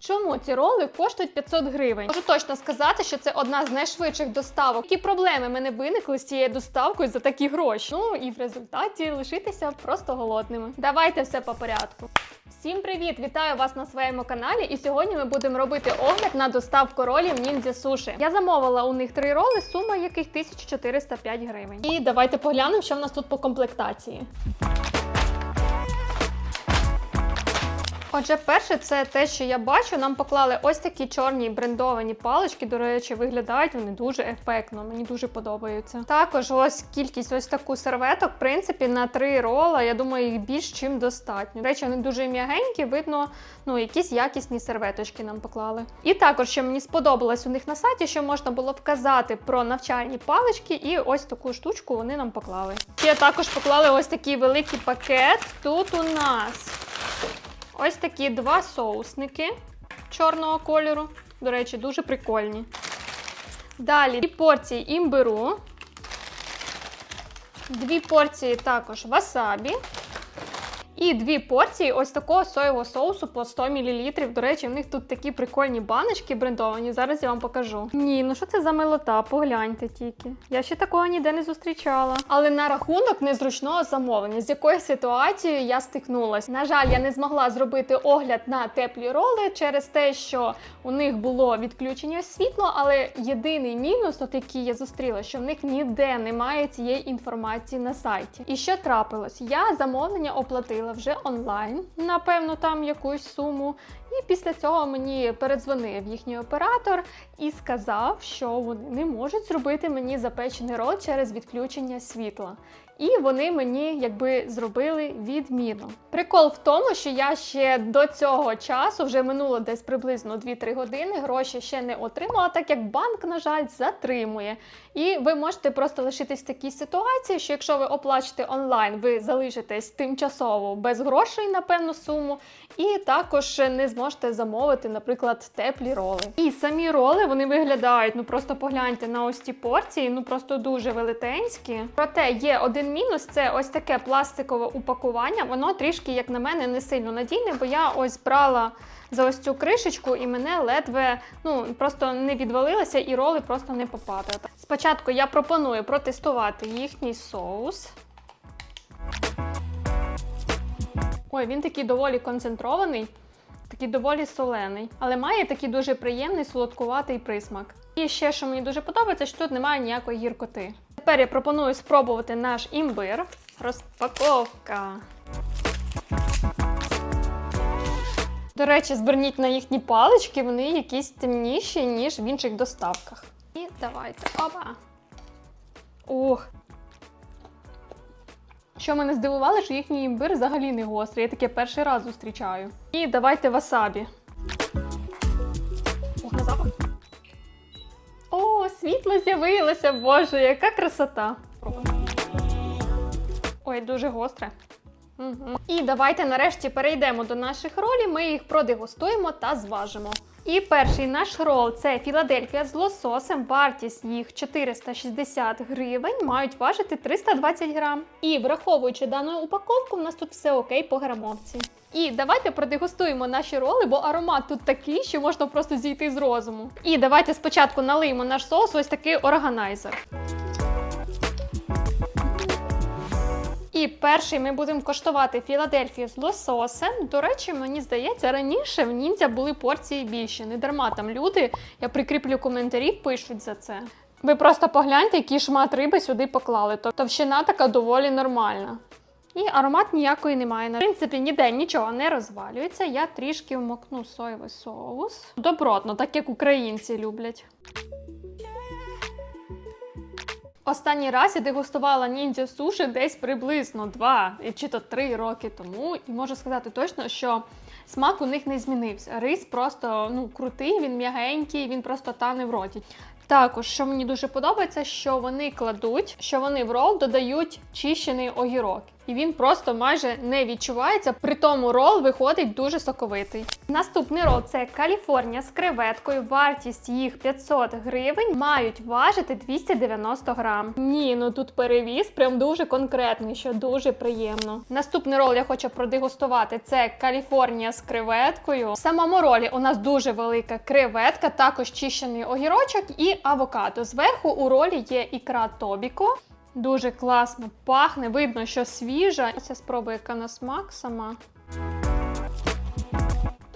Чому ці роли коштують 500 гривень? Можу точно сказати, що це одна з найшвидших доставок. Які проблеми мене виникли з цією доставкою за такі гроші? Ну і в результаті лишитися просто голодними. Давайте все по порядку. Всім привіт! Вітаю вас на своєму каналі. І сьогодні ми будемо робити огляд на доставку ролів ніндзя суші. Я замовила у них три роли, сума яких 1405 гривень. І давайте поглянемо, що в нас тут по комплектації. Отже, перше, це те, що я бачу. Нам поклали ось такі чорні брендовані палички. До речі, виглядають вони дуже ефектно. Мені дуже подобаються. Також ось кількість ось таку серветок, в принципі, на три рола. Я думаю, їх більш чим достатньо. До речі, вони дуже м'ягенькі, видно, ну якісь якісні серветочки нам поклали. І також, що мені сподобалось у них на сайті, що можна було вказати про навчальні палички, і ось таку штучку вони нам поклали. Ще також поклали ось такий великий пакет. Тут у нас. Ось такі два соусники чорного кольору. До речі, дуже прикольні. Далі дві порції імбиру. Дві порції також васабі. І дві порції ось такого соєвого соусу по 100 мл. До речі, в них тут такі прикольні баночки брендовані. Зараз я вам покажу. Ні, ну що це за милота? Погляньте тільки. Я ще такого ніде не зустрічала. Але на рахунок незручного замовлення, з якою ситуацією я стикнулась. На жаль, я не змогла зробити огляд на теплі роли через те, що у них було відключення світла, але єдиний мінус, от який я зустріла, що в них ніде немає цієї інформації на сайті. І що трапилось? Я замовлення оплатила вже онлайн, напевно, там якусь суму. І після цього мені передзвонив їхній оператор і сказав, що вони не можуть зробити мені запечений рот через відключення світла. І вони мені якби зробили відміну. Прикол в тому, що я ще до цього часу вже минуло десь приблизно 2-3 години. Гроші ще не отримала, так як банк, на жаль, затримує. І ви можете просто лишитись в такій ситуації, що якщо ви оплачете онлайн, ви залишитесь тимчасово без грошей на певну суму, і також не зможете замовити, наприклад, теплі роли. І самі роли вони виглядають. Ну просто погляньте на ось ці порції, ну просто дуже велетенські. Проте є один мінус: це ось таке пластикове упакування. Воно трішки, як на мене, не сильно надійне, бо я ось брала. За ось цю кришечку і мене ледве ну просто не відвалилося, і роли просто не попадали. Спочатку я пропоную протестувати їхній соус. Ой, він такий доволі концентрований, такий доволі солений, але має такий дуже приємний солодкуватий присмак. І ще, що мені дуже подобається, що тут немає ніякої гіркоти. Тепер я пропоную спробувати наш імбир. Розпаковка. До речі, зверніть на їхні палички, вони якісь темніші, ніж в інших доставках. І давайте. Опа! Ух! Що мене здивувало, що їхній імбир взагалі не гострий. Я таке перший раз зустрічаю. І давайте васабі. Ох, на запах. Світло з'явилося, боже, яка красота. Ой, дуже гостре. Угу. І давайте нарешті перейдемо до наших ролі. Ми їх продегустуємо та зважимо. І перший наш рол це Філадельфія з лососем. Вартість їх 460 гривень, мають важити 320 грам. І враховуючи дану упаковку, у нас тут все окей по грамовці. І давайте продегустуємо наші роли, бо аромат тут такий, що можна просто зійти з розуму. І давайте спочатку налиємо наш соус, ось такий органайзер. І перший ми будемо коштувати Філадельфію з лососем. До речі, мені здається, раніше в ніндзя були порції більше. Не дарма там люди, я прикріплю коментарі, пишуть за це. Ви просто погляньте, який шмат риби сюди поклали. Товщина така доволі нормальна. І аромат ніякої немає. В принципі, ніде нічого не розвалюється. Я трішки вмокну соєвий соус. Добротно, так як українці люблять. Останній раз я дегустувала ніндзя суші десь приблизно 2 чи то 3 роки тому, і можу сказати точно, що смак у них не змінився. Рис просто ну крутий, він м'ягенький, він просто тане в роті. Також, що мені дуже подобається, що вони кладуть, що вони в рол додають чищений огірок. І він просто майже не відчувається. При тому рол виходить дуже соковитий. Наступний рол це Каліфорнія з креветкою. Вартість їх 500 гривень. Мають важити 290 грам. Ні, ну тут перевіз прям дуже конкретний, що дуже приємно. Наступний рол я хочу продегустувати. Це Каліфорнія з креветкою. В самому ролі у нас дуже велика креветка, також чищений огірочок і авокадо. Зверху у ролі є ікра Тобіко. Дуже класно пахне, видно, що свіжа. Я спробую яка на смак сама.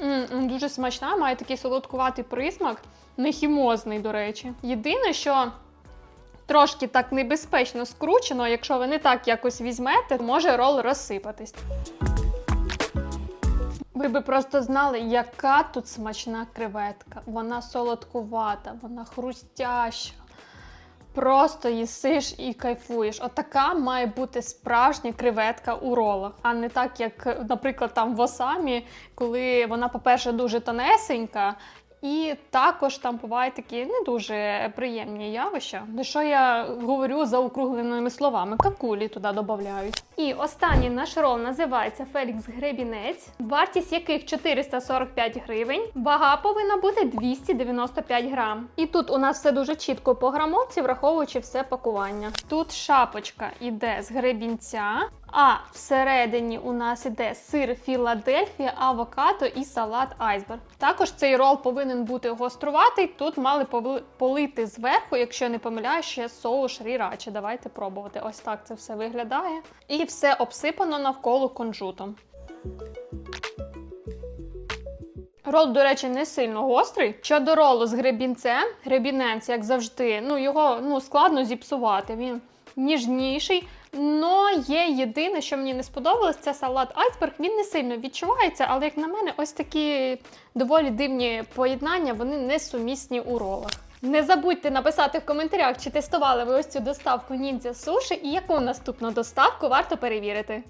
М, м, дуже смачна, має такий солодкуватий присмак, не хімозний, до речі. Єдине, що трошки так небезпечно скручено, якщо ви не так якось візьмете, може рол розсипатись. Ви би просто знали, яка тут смачна креветка. Вона солодкувата, вона хрустяща. Просто їсиш і кайфуєш. Отака має бути справжня креветка у ролах, а не так, як, наприклад, там в осамі, коли вона, по-перше, дуже тонесенька. І також там бувають такі не дуже приємні явища. De що я говорю за округленими словами, какулі туди додають. І останній наш рол називається Фелікс Гребінець, вартість яких 445 гривень. Вага повинна бути 295 грам. І тут у нас все дуже чітко по грамовці, враховуючи все пакування. Тут шапочка іде з гребінця. А всередині у нас іде сир Філадельфія, авокадо і салат айсберг. Також цей рол повинен бути гоструватий. Тут мали полити зверху, якщо не помиляю, ще соус шрірачі. Давайте пробувати. Ось так це все виглядає. І все обсипано навколо кунжутом. Рол, до речі, не сильно гострий. Щодо ролу з гребінцем, гребінець, як завжди, ну його ну, складно зіпсувати. Він ніжніший. Но є єдине, що мені не сподобалось, це салат айсберг. Він не сильно відчувається, але як на мене, ось такі доволі дивні поєднання, вони несумісні у ролах. Не забудьте написати в коментарях, чи тестували ви ось цю доставку ніндзя суші і яку наступну доставку варто перевірити.